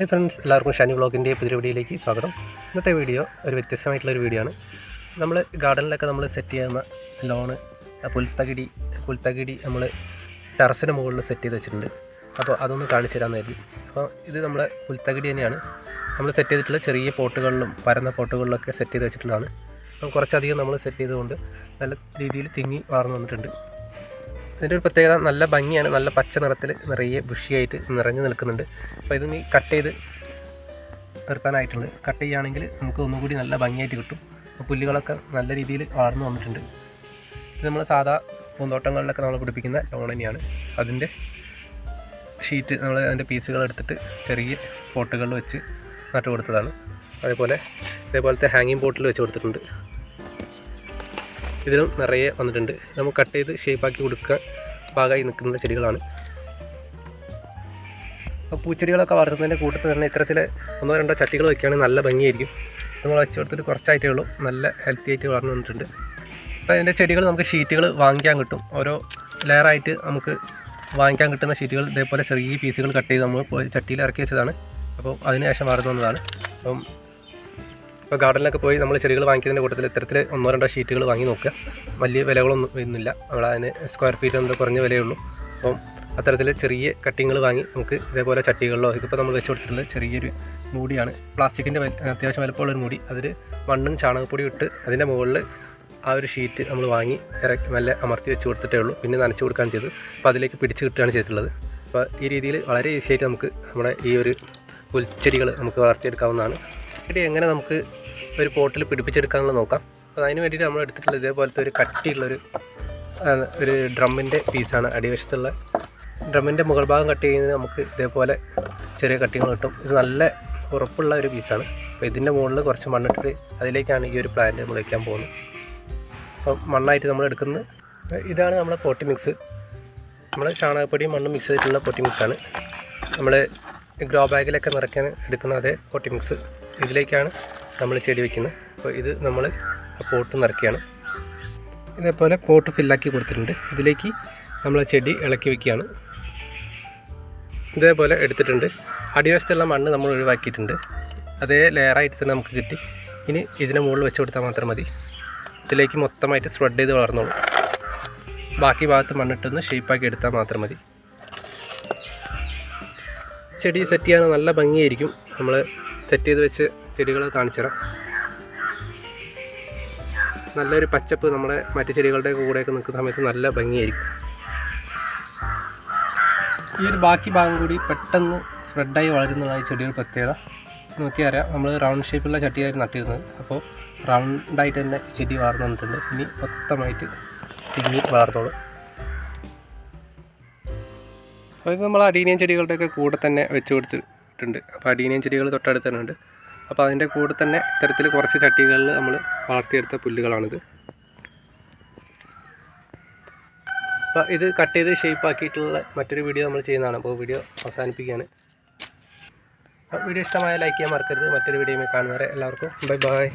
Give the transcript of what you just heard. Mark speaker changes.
Speaker 1: Hi friends എല്ലാവർക്കും ഷാനി വ്ളോഗിന്റെ പുതിയ വീഡിയോയിലേക്ക് സ്വാഗതം. ഇന്നത്തെ വീഡിയോ ഒരു വ്യത്യസ്തമായിട്ടുള്ള ഒരു വീഡിയോ ആണ് നമ്മൾ ഗാർഡനിലൊക്കെ നമ്മൾ സെറ്റ് ചെയ്യുന്ന ലോണ് പുൽത്തകിടി പുൽത്തകിടി നമ്മൾ ടെറസിന് മുകളിൽ സെറ്റ് ചെയ്ത് വെച്ചിട്ടുണ്ട്. അപ്പോൾ അതൊന്ന് കാണിച്ചു തരാമെന്നായിരുന്നു അപ്പോൾ ഇത് നമ്മളെ പുൽത്തകിടി തന്നെയാണ്. നമ്മൾ സെറ്റ് ചെയ്തിട്ടുള്ള ചെറിയ പോട്ടുകളിലും പരന്ന പോട്ടുകളിലൊക്കെ സെറ്റ് ചെയ്ത് വെച്ചിട്ടുള്ളതാണ്. കുറച്ചധികം നമ്മൾ സെറ്റ് ചെയ്തുകൊണ്ട് നല്ല രീതിയിൽ തിങ്ങി വളർന്നു വന്നിട്ടുണ്ട്. ഇതിന്റെ ഒരു പ്രത്യേകത നല്ല ഭംഗിയാണ്. നല്ല പച്ച നിറത്തിൽ നിറയെ ബുഷിയായിട്ട് നിറഞ്ഞു നിൽക്കുന്നുണ്ട്. അപ്പോൾ ഇത് നീ കട്ട് ചെയ്ത് നിർത്താനായിട്ടുണ്ട്. കട്ട് ചെയ്യുകയാണെങ്കിൽ നമുക്ക് ഒന്നുകൂടി നല്ല ഭംഗിയായിട്ട് കിട്ടും. അപ്പോൾ പുല്ലുകളൊക്കെ നല്ല രീതിയിൽ വളർന്നു വന്നിട്ടുണ്ട്. ഇത് നമ്മൾ സാധാ പൂന്തോട്ടങ്ങളിലൊക്കെ നമ്മൾ പിടിപ്പിക്കുന്ന ലോൺ തന്നെയാണ്. അതിന്റെ ഷീറ്റ് നമ്മൾ അതിന്റെ പീസുകൾ എടുത്തിട്ട് ചെറിയ പോട്ടുകളിൽ വെച്ച് നട്ടു കൊടുത്തതാണ് അതേപോലെ ഇതേപോലത്തെ ഹാങ്ങിങ് പോട്ടിൽ വെച്ച് കൊടുത്തിട്ടുണ്ട്. ഇതിലും നിറയെ വന്നിട്ടുണ്ട്. നമുക്ക് കട്ട് ചെയ്ത് ഷേപ്പാക്കി കൊടുക്കാൻ പാകമായി നിൽക്കുന്ന ചെടികളാണ്. അപ്പോൾ പൂച്ചെടികളൊക്കെ വളർത്തുന്നതിന്റെ കൂട്ടത്തിൽ തന്നെ ഇത്തരത്തിൽ ഒന്നോ രണ്ടോ ചട്ടികൾ വയ്ക്കുകയാണെങ്കിൽ നല്ല ഭംഗിയായിരിക്കും. നമ്മൾ വെച്ചെടുത്തിട്ട് കുറച്ചായിട്ടേ ഉള്ളൂ. നല്ല ഹെൽത്തി ആയിട്ട് വളർന്നു വന്നിട്ടുണ്ട്. അപ്പോൾ അതിന്റെ ചെടികൾ നമുക്ക് ഷീറ്റുകൾ വാങ്ങിക്കാൻ കിട്ടും. ഓരോ ലെയറായിട്ട് നമുക്ക് വാങ്ങിക്കാൻ കിട്ടുന്ന ഷീറ്റുകൾ ഇതേപോലെ ചെറിയ പീസുകൾ കട്ട് ചെയ്ത് നമ്മൾ ചട്ടിയിൽ ഇറക്കി വെച്ചതാണ്. അപ്പോൾ അതിനുശേഷം വളർന്നു വന്നതാണ്. അപ്പം ഇപ്പോൾ ഗാർഡനിലൊക്കെ പോയി നമ്മൾ ചെടികൾ വാങ്ങിക്കുന്നതിന്റെ കൂട്ടത്തിൽ ഇത്തരത്തിൽ ഒന്നോ രണ്ടോ ഷീറ്റുകൾ വാങ്ങി നോക്കുക. വലിയ വിലകളൊന്നും ഇന്നില്ല അവിടെ അതിന് സ്ക്വയർ ഫീറ്റ് എന്തോ കുറഞ്ഞ വിലയുള്ളൂ. അപ്പം അത്തരത്തിൽ ചെറിയ കട്ടിങ്ങൾ വാങ്ങി നമുക്ക് ഇതേപോലെ ചട്ടികളിലോ ഇതിപ്പോൾ നമ്മൾ വെച്ച് കൊടുത്തിട്ടുള്ള ചെറിയൊരു മൂടിയാണ്. പ്ലാസ്റ്റിക്കിന്റെ അത്യാവശ്യം വലുപ്പമുള്ള ഒരു മൂടി. അതിൽ മണ്ണും ചാണകപ്പൊടി ഇട്ട് അതിന്റെ മുകളിൽ ആ ഒരു ഷീറ്റ് നമ്മൾ വാങ്ങി ഇറക്കി നല്ല അമർത്തി വെച്ച് കൊടുത്തിട്ടേ ഉള്ളൂ. പിന്നെ നനച്ച് കൊടുക്കുകയാണ് ചെയ്തത്. അപ്പോൾ അതിലേക്ക് പിടിച്ച് കിട്ടുകയാണ് ചെയ്തിട്ടുള്ളത്. അപ്പോൾ ഈ രീതിയിൽ വളരെ ഈസിയായിട്ട് നമുക്ക് നമ്മുടെ ഈ ഒരു പുൽച്ചെടികൾ നമുക്ക് വളർത്തിയെടുക്കാവുന്നതാണ്. ചെടി എങ്ങനെ നമുക്ക് ഒരു പോട്ടിൽ പിടിപ്പിച്ചെടുക്കാമെന്ന് നോക്കാം. അപ്പോൾ അതിന് വേണ്ടിയിട്ട് നമ്മൾ എടുത്തിട്ടുള്ള ഇതേപോലത്തെ ഒരു കട്ടിയുള്ളൊരു ഒരു ഡ്രമ്മിന്റെ പീസാണ് അടിവശത്തുള്ള. ഡ്രമ്മിന്റെ മുകൾ ഭാഗം കട്ട് ചെയ്യുന്നത് നമുക്ക് ഇതേപോലെ ചെറിയ കട്ടികൾ കിട്ടും. ഇത് നല്ല ഉറപ്പുള്ള ഒരു പീസാണ്. അപ്പോൾ ഇതിന്റെ മുകളിൽ കുറച്ച് മണ്ണിട്ടിട്ട് അതിലേക്കാണ് ഈ ഒരു പ്ലാന്റ് നമ്മൾ വയ്ക്കാൻ പോകുന്നത്. അപ്പോൾ മണ്ണായിട്ട് നമ്മൾ എടുക്കുന്നത് ഇതാണ് നമ്മുടെ പോട്ടി മിക്സ്. നമ്മൾ ചാണകപ്പൊടിയും മണ്ണും മിക്സ് ചെയ്തിട്ടുള്ള പൊട്ടി മിക്സാണ്. നമ്മൾ ഗ്രോ ബാഗിലൊക്കെ നിറയ്ക്കാൻ എടുക്കുന്ന അതേ പൊട്ടി മിക്സ്. ഇതിലേക്കാണ് നമ്മൾ ചെടി വയ്ക്കുന്നത് അപ്പോൾ ഇത് നമ്മൾ പോട്ട് നിറയ്ക്കുകയാണ്. ഇതേപോലെ പോട്ട് ഫില്ലാക്കി കൊടുത്തിട്ടുണ്ട്. ഇതിലേക്ക് നമ്മൾ ചെടി ഇളക്കി വെക്കുകയാണ്. ഇതേപോലെ എടുത്തിട്ടുണ്ട്. അടിവശത്തുള്ള മണ്ണ് നമ്മൾ ഒഴിവാക്കിയിട്ടുണ്ട്. അതേ ലെയറായിട്ട് തന്നെ നമുക്ക് കിട്ടി. ഇനി ഇതിന് മുകളിൽ വെച്ച് കൊടുത്താൽ മാത്രം മതി. ഇതിലേക്ക് മൊത്തമായിട്ട് സ്പ്രെഡ് ചെയ്ത് വളർന്നോളൂ. ബാക്കി ഭാഗത്ത് മണ്ണിട്ടൊന്ന് ഷേപ്പാക്കി എടുത്താൽ മാത്രം മതി. ചെടി സെറ്റ് ചെയ്യാൻ നല്ല ഭംഗിയായിരിക്കും. നമ്മൾ സെറ്റ് ചെയ്ത് വെച്ച് ചെടികൾ കാണിച്ചു തരാം നല്ലൊരു പച്ചപ്പ് നമ്മുടെ മറ്റു ചെടികളുടെ കൂടെയൊക്കെ നിൽക്കുന്ന സമയത്ത് നല്ല ഭംഗിയായിരിക്കും. ഈ ഒരു ബാക്കി ഭാഗം കൂടി പെട്ടെന്ന് സ്പ്രെഡായി വളരുന്നതായി ചെടിയുടെ പ്രത്യേകത. നോക്കിയാൽ അറിയാം നമ്മൾ റൗണ്ട് ഷേപ്പുള്ള ചട്ടിയായിരുന്നു നട്ടിരുന്നത്. അപ്പോൾ റൗണ്ടായിട്ട് തന്നെ ചെടി വളർന്നു വന്നിട്ടുണ്ട്. ഇനി മൊത്തമായിട്ട് തിങ്ങി വളർന്നോളും. അപ്പോൾ ഇത് നമ്മൾ അടീനിയൻ ചെടികളുടെയൊക്കെ കൂടെ തന്നെ വെച്ച് കൊടുത്തിട്ടുണ്ട്. അപ്പോൾ അടീനിയൻ ചെടികൾ തൊട്ടടുത്ത് തന്നെ ഉണ്ട്. അപ്പോൾ അതിന്റെ കൂടെ തന്നെ ഇത്തരത്തിൽ കുറച്ച് ചട്ടികളിൽ നമ്മൾ വളർത്തിയെടുത്ത പുല്ലുകളാണിത്. അപ്പോൾ ഇത് കട്ട് ചെയ്ത് ഷേപ്പ് ആക്കിയിട്ടുള്ള മറ്റൊരു വീഡിയോ നമ്മൾ ചെയ്യുന്നതാണ്. അപ്പോൾ വീഡിയോ അവസാനിപ്പിക്കുകയാണ്. അപ്പോൾ വീഡിയോ ഇഷ്ടമായ ലൈക്ക് ചെയ്യാൻ മറക്കരുത്. മറ്റൊരു വീഡിയോയിൽ കാണുന്നവരെ എല്ലാവർക്കും ബൈ ബൈ